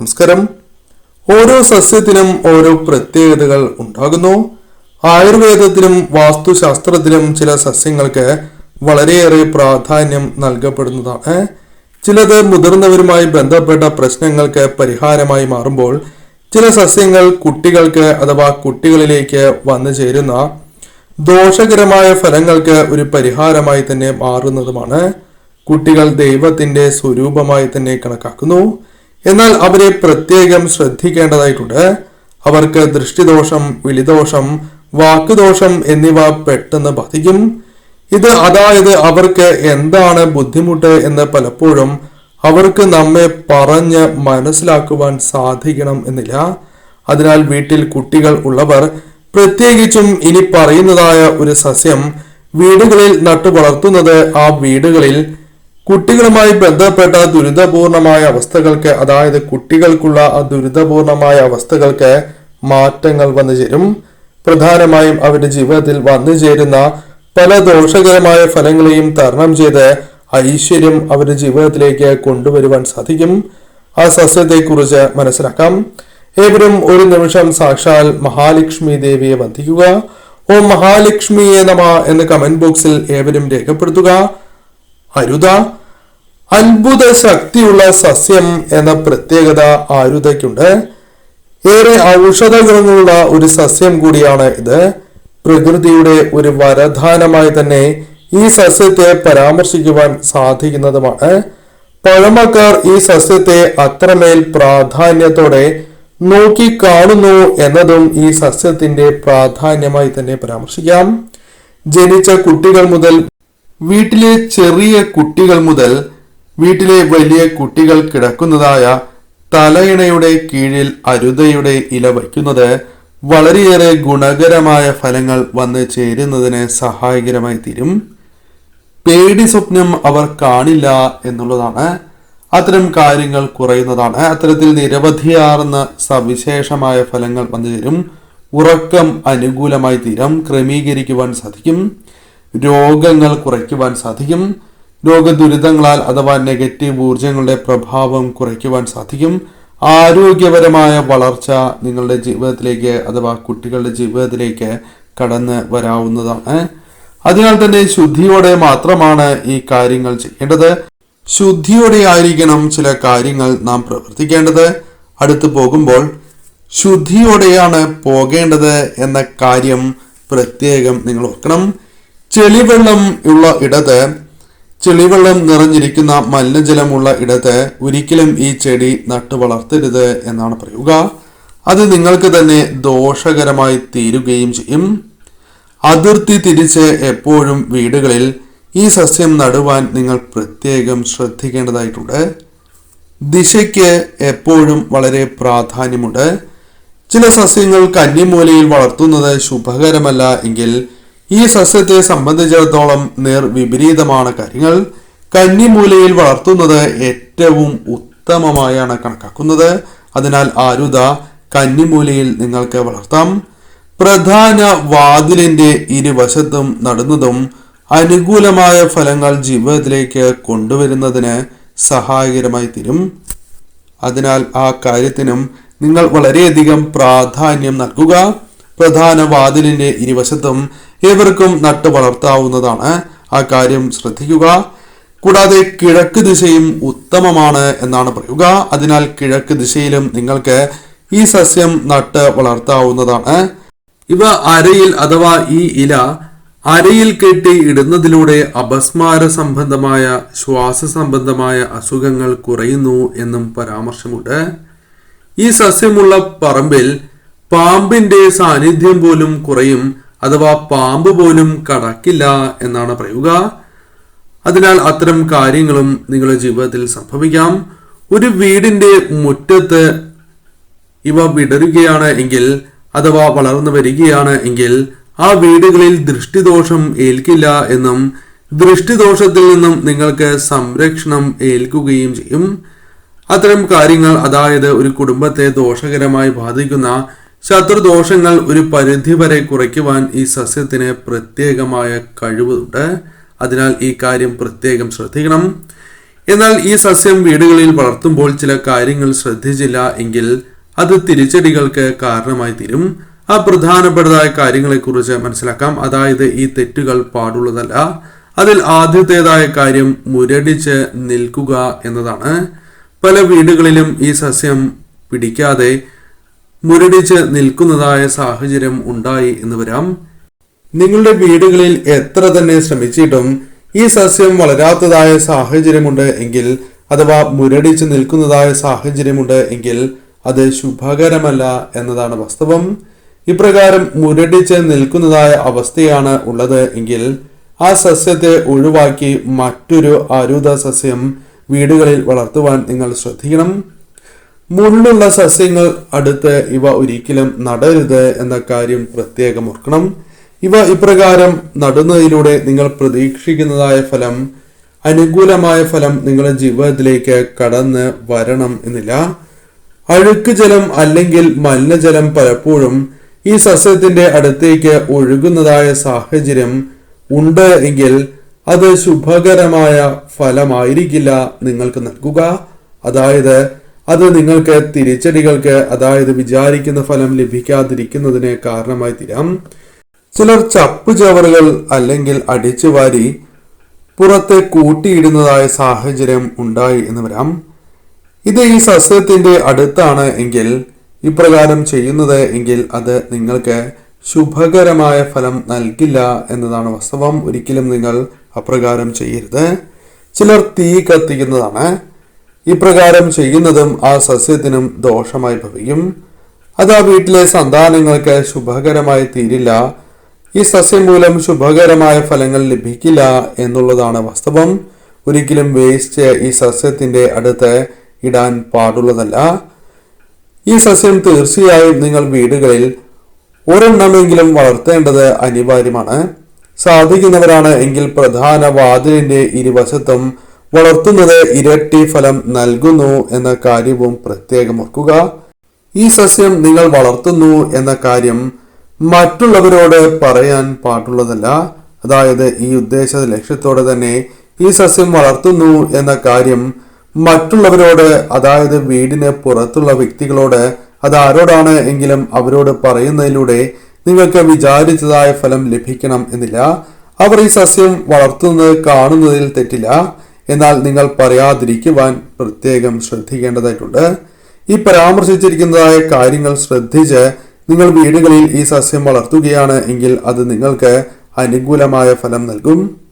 നമസ്കാരം. ഓരോ സസ്യത്തിനും ഓരോ പ്രത്യേകതകൾ ഉണ്ടാകുന്നു. ആയുർവേദത്തിലും വാസ്തുശാസ്ത്രത്തിലും ചില സസ്യങ്ങൾക്ക് വളരെയേറെ പ്രാധാന്യം നൽകപ്പെടുന്നതാണ്. ചിലത് മുതിർന്നവരുമായി ബന്ധപ്പെട്ട പ്രശ്നങ്ങൾക്ക് പരിഹാരമായി മാറുമ്പോൾ ചില സസ്യങ്ങൾ കുട്ടികൾക്ക് അഥവാ കുട്ടികളിലേക്ക് വന്നു ചേരുന്ന ദോഷകരമായ ഫലങ്ങൾക്ക് ഒരു പരിഹാരമായി തന്നെ മാറുന്നതുമാണ്. കുട്ടികൾ ദൈവത്തിന്റെ സ്വരൂപമായി തന്നെ കണക്കാക്കുന്നു. എന്നാൽ അവരെ പ്രത്യേകം ശ്രദ്ധിക്കേണ്ടതായിട്ടുണ്ട്. അവർക്ക് ദൃഷ്ടിദോഷം വിളിദോഷം വാക്കുദോഷം എന്നിവ പെട്ടെന്ന് ബാധിക്കും. ഇത് അതായത് അവർക്ക് എന്താണ് ബുദ്ധിമുട്ട് എന്ന് പലപ്പോഴും അവർക്ക് നമ്മെ പറഞ്ഞ് മനസ്സിലാക്കുവാൻ സാധിക്കണം എന്നില്ല. അതിനാൽ വീട്ടിൽ കുട്ടികൾ ഉള്ളവർ പ്രത്യേകിച്ചും ഇനി പറയുന്നതായ ഒരു സസ്യം വീടുകളിൽ നട്ടു വളർത്തുന്നത് ആ വീടുകളിൽ കുട്ടികളുമായി ബന്ധപ്പെട്ട ദുരിതപൂർണമായ അവസ്ഥകൾക്ക് അതായത് കുട്ടികൾക്കുള്ള ആ ദുരിതപൂർണമായ അവസ്ഥകൾക്ക് മാറ്റങ്ങൾ വന്നു ചേരും. പ്രധാനമായും അവരുടെ ജീവിതത്തിൽ വന്നു ചേരുന്ന പല ദോഷകരമായ ഫലങ്ങളെയും തരണം ചെയ്ത് ഐശ്വര്യം അവരുടെ ജീവിതത്തിലേക്ക് കൊണ്ടുവരുവാൻ സാധിക്കും. ആ സസ്യത്തെക്കുറിച്ച് മനസ്സിലാക്കാം. ഏവരും ഒരു നിമിഷം സാക്ഷാൽ മഹാലക്ഷ്മി ദേവിയെ വന്ദിക്കുക. ഓ മഹാലക്ഷ്മിയെ നമ എന്ന് കമന്റ് ബോക്സിൽ ഏവരും രേഖപ്പെടുത്തുക. അരുത. അത്ഭുത ശക്തിയുള്ള സസ്യം എന്ന പ്രത്യേകത ആരുതയ്ക്കുണ്ട് ഏറെ ഔഷധ ഗുണങ്ങളുള്ള ഒരു സസ്യം കൂടിയാണ് ഇത്. പ്രകൃതിയുടെ ഒരു വരദാനമായി തന്നെ ഈ സസ്യത്തെ പരാമർശിക്കുവാൻ സാധിക്കുന്നതുമാണ്. പഴമക്കാർ ഈ സസ്യത്തെ അത്രമേൽ പ്രാധാന്യത്തോടെ നോക്കി കാണുന്നു എന്നതും ഈ സസ്യത്തിന്റെ പ്രാധാന്യമായി തന്നെ പരാമർശിക്കാം. ജനിച്ച കുട്ടികൾ മുതൽ വീട്ടിലെ ചെറിയ കുട്ടികൾ മുതൽ വീട്ടിലെ വലിയ കുട്ടികൾ കിടക്കുന്നതായ തലയിണയുടെ കീഴിൽ അരുതയുടെ ഇല വയ്ക്കുന്നത് വളരെയേറെ ഗുണകരമായ ഫലങ്ങൾ വന്ന് ചേരുന്നതിന് സഹായകരമായി തീരും. പേടി സ്വപ്നം അവർ കാണില്ല എന്നുള്ളതാണ്. അത്തരം കാര്യങ്ങൾ കുറയുന്നതാണ്. അത്തരത്തിൽ നിരവധിയാർന്ന സവിശേഷമായ ഫലങ്ങൾ വന്നു ചേരും. ഉറക്കം അനുകൂലമായി തീരും. ക്രമീകരിക്കുവാൻ സാധിക്കും. രോഗങ്ങൾ കുറയ്ക്കുവാൻ സാധിക്കും. രോഗദുരിതങ്ങളാൽ അഥവാ നെഗറ്റീവ് ഊർജങ്ങളുടെ പ്രഭാവം കുറയ്ക്കുവാൻ സാധിക്കും. ആരോഗ്യപരമായ വളർച്ച നിങ്ങളുടെ ജീവിതത്തിലേക്ക് അഥവാ കുട്ടികളുടെ ജീവിതത്തിലേക്ക് കടന്ന് വരാവുന്നതാണ്. അതിനാൽ തന്നെ ശുദ്ധിയോടെ മാത്രമാണ് ഈ കാര്യങ്ങൾ ചെയ്യേണ്ടത്. ശുദ്ധിയോടെ ആയിരിക്കണം ചില കാര്യങ്ങൾ നാം പ്രവർത്തിക്കേണ്ടത്. അടുത്തു പോകുമ്പോൾ ശുദ്ധിയോടെയാണ് പോകേണ്ടത് എന്ന കാര്യം പ്രത്യേകം നിങ്ങൾ ഓർക്കണം. ചെളിവെള്ളം ഉള്ള ഇടത്ത് ചെളിവെള്ളം നിറഞ്ഞിരിക്കുന്ന മലിനജലമുള്ള ഇടത്ത് ഒരിക്കലും ഈ ചെടി നട്ടു വളർത്തരുത് എന്നാണ് പറയുക. അത് നിങ്ങൾക്ക് തന്നെ ദോഷകരമായി തീരുകയും ചെയ്യും. അതിർത്തി തിരിച്ച് എപ്പോഴും വീടുകളിൽ ഈ സസ്യം നടുവാൻ നിങ്ങൾ പ്രത്യേകം ശ്രദ്ധിക്കേണ്ടതായിട്ടുണ്ട്. ദിശയ്ക്ക് എപ്പോഴും വളരെ പ്രാധാന്യമുണ്ട്. ചില സസ്യങ്ങൾ കന്നിമൂലയിൽ വളർത്തുന്നത് ശുഭകരമല്ല എങ്കിൽ ഈ സസ്യത്തെ സംബന്ധിച്ചിടത്തോളം നേർ വിപരീതമാണ് കാര്യങ്ങൾ. കന്നിമൂലയിൽ വളർത്തുന്നത് ഏറ്റവും ഉത്തമമായാണ് കണക്കാക്കുന്നത്. അതിനാൽ ആരുത കന്നിമൂലയിൽ നിങ്ങൾക്ക് വളർത്താം. പ്രധാന വാതിലിന്റെ ഇരുവശത്തും നടുന്നതും അനുകൂലമായ ഫലങ്ങൾ ജീവിതത്തിലേക്ക് കൊണ്ടുവരുന്നതിന് സഹായകരമായി തീരും. അതിനാൽ ആ കാര്യത്തിനും നിങ്ങൾ വളരെയധികം പ്രാധാന്യം നൽകുക. പ്രധാന വാതിലിന്റെ ഇരുവശത്തും ഏവർക്കും നട്ടു വളർത്താവുന്നതാണ്. ആ കാര്യം ശ്രദ്ധിക്കുക. കൂടാതെ കിഴക്ക് ദിശയും ഉത്തമമാണ് എന്നാണ് പറയുക. അതിനാൽ കിഴക്ക് ദിശയിലും നിങ്ങൾക്ക് ഈ സസ്യം നട്ട് വളർത്താവുന്നതാണ്. ഇവ അരയിൽ അഥവാ ഈ ഇല അരയിൽ കെട്ടി ഇടുന്നതിലൂടെ അപസ്മാര സംബന്ധമായ ശ്വാസ സംബന്ധമായ അസുഖങ്ങൾ കുറയുന്നു എന്നും പരാമർശമുണ്ട്. ഈ സസ്യമുള്ള പറമ്പിൽ പാമ്പിന്റെ സാന്നിധ്യം പോലും കുറയും. അഥവാ പാമ്പ് പോലും കടക്കില്ല എന്നാണ് പറയുക. അതിനാൽ അത്തരം കാര്യങ്ങളും നിങ്ങളുടെ ജീവിതത്തിൽ സംഭവിക്കാം. ഒരു വീടിന്റെ മുറ്റത്ത് ഇവ വിടരുകയാണ് എങ്കിൽ അഥവാ വളർന്നു വരികയാണ് എങ്കിൽ ആ വീടുകളിൽ ദൃഷ്ടിദോഷം ഏൽക്കില്ല എന്നും ദൃഷ്ടിദോഷത്തിൽ നിന്നും നിങ്ങൾക്ക് സംരക്ഷണം ഏൽക്കുകയും ചെയ്യും. അത്തരം കാര്യങ്ങൾ അതായത് ഒരു കുടുംബത്തെ ദോഷകരമായി ബാധിക്കുന്ന ശത്രുദോഷങ്ങൾ ഒരു പരിധി വരെ കുറയ്ക്കുവാൻ ഈ സസ്യത്തിന് പ്രത്യേകമായ കഴിവുണ്ട്. അതിനാൽ ഈ കാര്യം പ്രത്യേകം ശ്രദ്ധിക്കണം. എന്നാൽ ഈ സസ്യം വീടുകളിൽ വളർത്തുമ്പോൾ ചില കാര്യങ്ങൾ ശ്രദ്ധിച്ചില്ല എങ്കിൽ അത് തിരിച്ചടികൾക്ക് കാരണമായി തീരും. ആ പ്രധാനപ്പെട്ടതായ കാര്യങ്ങളെക്കുറിച്ച് മനസ്സിലാക്കാം. അതായത് ഈ തെറ്റുകൾ പാടുള്ളതല്ല. അതിൽ ആദ്യത്തേതായ കാര്യം മുരടിച്ച് നിൽക്കുക എന്നതാണ്. പല വീടുകളിലും ഈ സസ്യം പിടിക്കാതെ മുരടിച്ച് നിൽക്കുന്നതായ സാഹചര്യം ഉണ്ടായി എന്ന് വരാം. നിങ്ങളുടെ വീടുകളിൽ എത്ര തന്നെ ശ്രമിച്ചിട്ടും ഈ സസ്യം വളരാത്തതായ സാഹചര്യമുണ്ട് എങ്കിൽ അഥവാ മുരടിച്ച് നിൽക്കുന്നതായ സാഹചര്യമുണ്ട് എങ്കിൽ അത് ശുഭകരമല്ല എന്നതാണ് വാസ്തവം. ഇപ്രകാരം മുരടിച്ച് നിൽക്കുന്നതായ അവസ്ഥയാണ് ഉള്ളത് എങ്കിൽ ആ സസ്യത്തെ ഒഴിവാക്കി മറ്റൊരു അരുത സസ്യം വീടുകളിൽ വളർത്തുവാൻ നിങ്ങൾ ശ്രദ്ധിക്കണം. മുള്ളുള്ള സസ്യങ്ങൾ അടുത്ത് ഇവ ഒരിക്കലും നടരുത് എന്ന കാര്യം പ്രത്യേകം ഓർക്കണം. ഇവ ഇപ്രകാരം നടുന്നതിലൂടെ നിങ്ങൾ പ്രതീക്ഷിക്കുന്നതായ ഫലം അനുകൂലമായ ഫലം നിങ്ങളുടെ ജീവിതത്തിലേക്ക് കടന്ന് വരണം എന്നില്ല. അഴുക്ക് ജലം അല്ലെങ്കിൽ മലിനജലം പലപ്പോഴും ഈ സസ്യത്തിന്റെ അടുത്തേക്ക് ഒഴുകുന്നതായ സാഹചര്യം ഉണ്ട് എങ്കിൽ അത് ശുഭകരമായ ഫലമായിരിക്കില്ല നിങ്ങൾക്ക് നൽകുക. അതായത് അത് നിങ്ങൾക്ക് തിരിച്ചടികൾക്ക് അതായത് വിചാരിക്കുന്ന ഫലം ലഭിക്കാതിരിക്കുന്നതിന് കാരണമായി തീരാം. ചിലർ ചപ്പു ചവറുകൾ അല്ലെങ്കിൽ അടിച്ചു വാരി പുറത്തെ കൂട്ടിയിടുന്നതായ സാഹചര്യം ഉണ്ടായി എന്ന് വരാം. ഇത് ഈ സസ്യത്തിന്റെ അടുത്താണ് എങ്കിൽ ഇപ്രകാരം ചെയ്യുന്നത് എങ്കിൽ അത് നിങ്ങൾക്ക് ശുഭകരമായ ഫലം നൽകില്ല എന്നതാണ് വാസ്തവം. ഒരിക്കലും നിങ്ങൾ അപ്രകാരം ചെയ്യരുത്. ചിലർ തീ കത്തിക്കുന്നതാണ്. ഇപ്രകാരം ചെയ്യുന്നതും ആ സസ്യത്തിനും ദോഷമായി ഭവിക്കും. അത് ആ വീട്ടിലെ സന്താനങ്ങൾക്ക് ശുഭകരമായി തീരില്ല. ഈ സസ്യം മൂലം ശുഭകരമായ ഫലങ്ങൾ ലഭിക്കില്ല എന്നുള്ളതാണ് വാസ്തവം. ഒരിക്കലും വേസ്റ്റ് ഈ സസ്യത്തിന്റെ അടുത്ത് ഇടാൻ പാടുള്ളതല്ല. ഈ സസ്യം തീർച്ചയായും നിങ്ങൾ വീടുകളിൽ ഒരെണ്ണമെങ്കിലും വളർത്തേണ്ടത് അനിവാര്യമാണ്. സാധിക്കുന്നവരാണ് എങ്കിൽ പ്രധാന വാതിലിന്റെ ഇരുവശത്തും വളർത്തുന്നത് ഇരട്ടി ഫലം നൽകുന്നു എന്ന കാര്യവും പ്രത്യേകം ഓർക്കുക. ഈ സസ്യം നിങ്ങൾ വളർത്തുന്നു എന്ന കാര്യം മറ്റുള്ളവരോട് പറയാൻ പാടുള്ളതല്ല. അതായത് ഈ ഉദ്ദേശ ലക്ഷ്യത്തോടെ തന്നെ ഈ സസ്യം വളർത്തുന്നു എന്ന കാര്യം മറ്റുള്ളവരോട് അതായത് വീടിന് പുറത്തുള്ള വ്യക്തികളോട് അത് ആരോടാണ് എങ്കിലും അവരോട് പറയുന്നതിലൂടെ നിങ്ങൾക്ക് വിചാരിച്ചതായ ഫലം ലഭിക്കണം എന്നില്ല. അവർ ഈ സസ്യം വളർത്തുന്നത് കാണുന്നതിൽ തെറ്റില്ല. എന്നാൽ നിങ്ങൾ പറയാതിരിക്കുവാൻ പ്രത്യേകം ശ്രദ്ധിക്കേണ്ടതായിട്ടുണ്ട്. ഈ പരാമർശിച്ചിരിക്കുന്നതായ കാര്യങ്ങൾ ശ്രദ്ധിച്ച് നിങ്ങൾ വീടുകളിൽ ഈ സസ്യം വളർത്തുകയാണ് എങ്കിൽ അത് നിങ്ങൾക്ക് അനുകൂലമായ ഫലം നൽകും.